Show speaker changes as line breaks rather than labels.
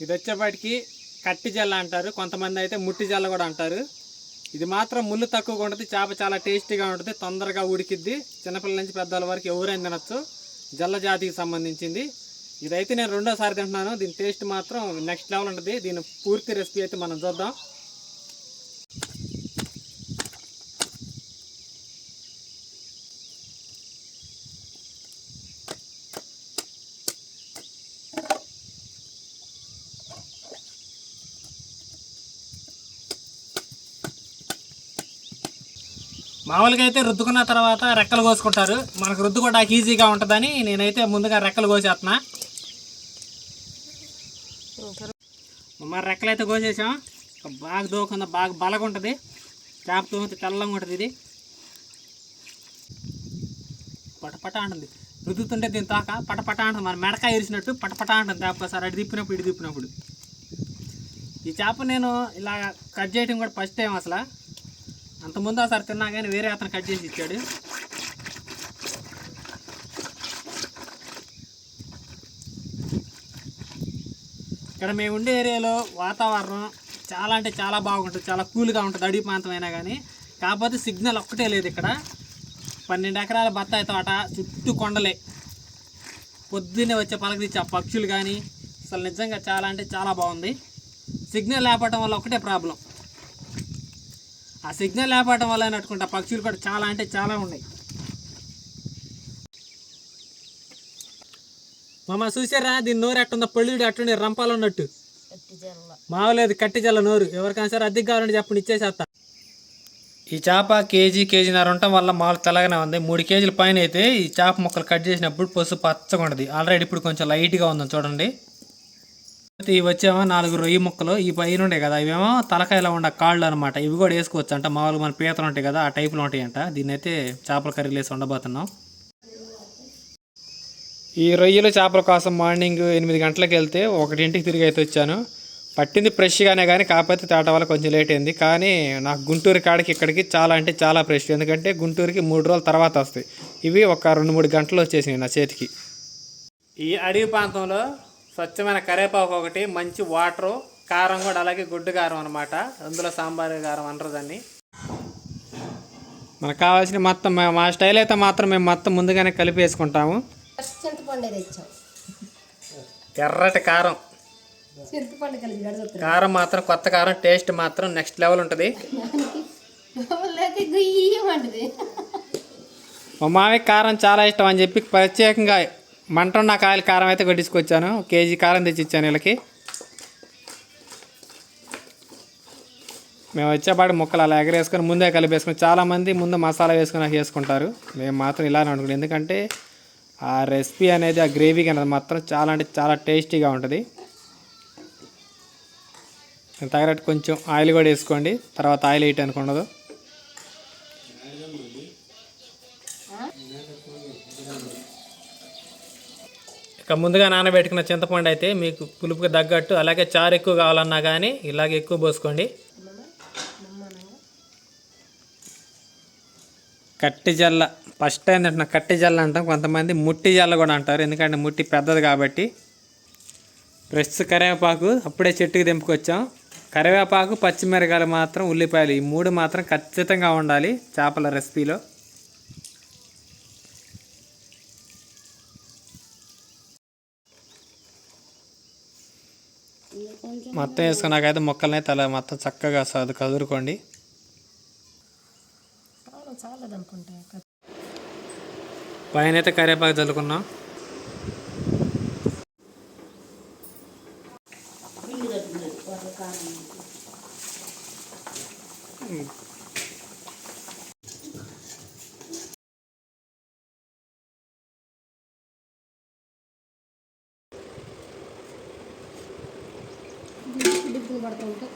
ఇది వచ్చేపాటికి కట్టి జల్ల అంటారు. కొంతమంది అయితే ముట్టి జల్ల కూడా అంటారు. ఇది మాత్రం ముళ్ళు తక్కువగా ఉంటుంది. చేప చాలా టేస్టీగా ఉంటుంది. తొందరగా ఉడికిద్ది. చిన్నపిల్లల నుంచి పెద్దవాళ్ళ వరకు ఎవరైనా తినొచ్చు. జల్ల జాతికి సంబంధించింది. ఇదైతే నేను రెండోసారి తింటున్నాను. దీని టేస్ట్ మాత్రం నెక్స్ట్ లెవెల్ ఉంటుంది. దీని పూర్తి రెసిపీ అయితే మనం చూద్దాం. మామూలుగా అయితే రుద్దుకున్న తర్వాత రెక్కలు కోసుకుంటారు. మనకు రుద్దుకోవడానికి ఈజీగా ఉంటుందని నేనైతే ముందుగా రెక్కలు కోసేస్తున్నా మరి రెక్కలు అయితే కోసేసాం. బాగా దూకుండా బాగా బలగా ఉంటుంది. చేప తోమితే తెల్లంగా ఉంటుంది ఇది. పటపట అంటుంది. రుద్దుతుంటే దీని తాక పటపట అంటుంది. మన మెడకాయ ఇరిసినట్టు పటపట అంటుంది చేప సార్. అటు తిప్పినప్పుడు ఇటు తిప్పినప్పుడు. ఈ చేప నేను ఇలా కట్ చేయడం కూడా ఫస్ట్ టైం అసలు. అంతకుముందు ఒకసారి తిన్నా కానీ వేరే అతను కట్ చేసి ఇచ్చాడు. ఇక్కడ మేము ఉండే ఏరియాలో వాతావరణం చాలా అంటే చాలా బాగుంటుంది చాలా కూల్గా ఉంటుంది అడవి ప్రాంతం అయినా కానీ కాకపోతే సిగ్నల్ ఒక్కటే లేదు ఇక్కడ. పన్నెండు ఎకరాల బత్తాయి తోట చుట్టూ కొండలే. పొద్దున్నే వచ్చే పలకరించి ఆ పక్షులు కానీ అసలు నిజంగా చాలా అంటే చాలా బాగుంది. సిగ్నల్ లేపటం వల్ల ఒకటే ప్రాబ్లం. ఆ సిగ్నల్ లేపటం వల్ల నట్టుకుంటా పక్షులు కూడా చాలా అంటే చాలా ఉన్నాయి. మామ చూసారా దీని నోరు ఎట్టుందో పళ్ళు అట్టుండే రంపాలు ఉన్నట్టు. మావలేదు కట్టి జల్ల నోరు. ఎవరికైనా సరే అద్దెకి కావాలంటే చెప్పండి ఇచ్చేసేస్తా ఈ చేప కేజీ కేజీన్నర ఉండటం వల్ల మాలు తెల్లగానే ఉంది. మూడు కేజీల పైన అయితే ఈ చేప ముక్కలు కట్ చేసినప్పుడు పసుపు పచ్చగా ఉంటుంది ఆల్రెడీ ఇప్పుడు కొంచెం లైట్గా ఉంది చూడండి. వచ్చేమో నాలుగు రొయ్యి ముక్కలు ఈ పైన ఉండే కదా ఇవేమో తలకాయలో ఉండే కాళ్ళు అనమాట ఇవి కూడా వేసుకోవచ్చు అంట మామూలుగా మన పీతలు ఉంటాయి కదా ఆ టైపులో ఉంటాయంట. దీన్ని అయితే చేపల కర్రీలు వేసి ఉండబోతున్నాం. ఈ రొయ్యలు చేపల కోసం మార్నింగ్ ఎనిమిది గంటలకు వెళ్తే ఒకటింటికి తిరిగి అయితే వచ్చాను. పట్టింది ఫ్రెష్గానే కానీ కాకపోతే తేట వల్ల కొంచెం లేట్ అయింది. కానీ నాకు గుంటూరు కాడికి ఇక్కడికి చాలా అంటే చాలా ఫ్రెష్. ఎందుకంటే గుంటూరుకి మూడు రోజుల తర్వాత వస్తాయి. ఇవి ఒక రెండు మూడు గంటలు వచ్చేసినాయి నా చేతికి. ఈ అడవి ప్రాంతంలో స్వచ్ఛమైన కరేపాకు ఒకటి మంచి వాటరు కారం కూడా అలాగే గుడ్డు కారం అనమాట అందులో సాంబార్ కారం అనరు దాన్ని. మనకు కావాల్సిన మొత్తం మా- స్టైల్ అయితే మాత్రం మేము మొత్తం ముందుగానే కలిపి వేసుకుంటాము. ఎర్రటి కారం. కారం మాత్రం కొత్త కారం టేస్ట్ మాత్రం నెక్స్ట్ లెవెల్ ఉంటుంది. మా మామయ్య కారం చాలా ఇష్టం అని చెప్పి ప్రత్యేకంగా మంటున్న కాయలు కారం అయితే కొట్టించుకొచ్చాను. కేజీ కారం తెచ్చి ఇచ్చాను వీళ్ళకి. మేము వచ్చేపాటి ముక్కలు అలా ఎగరేసుకొని ముందే కలిపేసుకుని చాలామంది ముందు మసాలా వేసుకుని వేసుకుంటారు మేము మాత్రం ఇలానే అనుకుంటాం ఎందుకంటే ఆ రెసిపీ అనేది ఆ గ్రేవీ అనేది మాత్రం చాలా అంటే చాలా టేస్టీగా ఉంటుంది. తగినట్టు కొంచెం ఆయిల్ కూడా వేసుకోండి. తర్వాత ఆయిల్ వేయటానికి ఉండదు. ఇక ముందుగా నానబెట్టుకున్న చింతపండు అయితే మీకు పులుపుకి తగ్గట్టు అలాగే చారు ఎక్కువ కావాలన్నా కానీ ఇలాగే ఎక్కువ పోసుకోండి. కట్టి జల్ల ఫస్ట్ టైం తింటున్నా కట్టి జల్ల అంటాం కొంతమంది ముట్టి జల్ల కూడా అంటారు ఎందుకంటే ముట్టి పెద్దది కాబట్టి. ఫ్రెష్ కరివేపాకు అప్పుడే చెట్టుకి తెంపుకొచ్చాం. కరివేపాకు పచ్చిమిరకాయలు మాత్రం ఉల్లిపాయలు ఈ మూడు మాత్రం ఖచ్చితంగా ఉండాలి చేపల రెసిపీలో. మొత్తం వేసుకున్నాకైతే మొక్కలనే తల మొత్తం చక్కగా సదు కదురుకోండి. పైన అయితే కరివేపాకు చల్లుకున్నాం.
డిప్పులు పడుతుంటే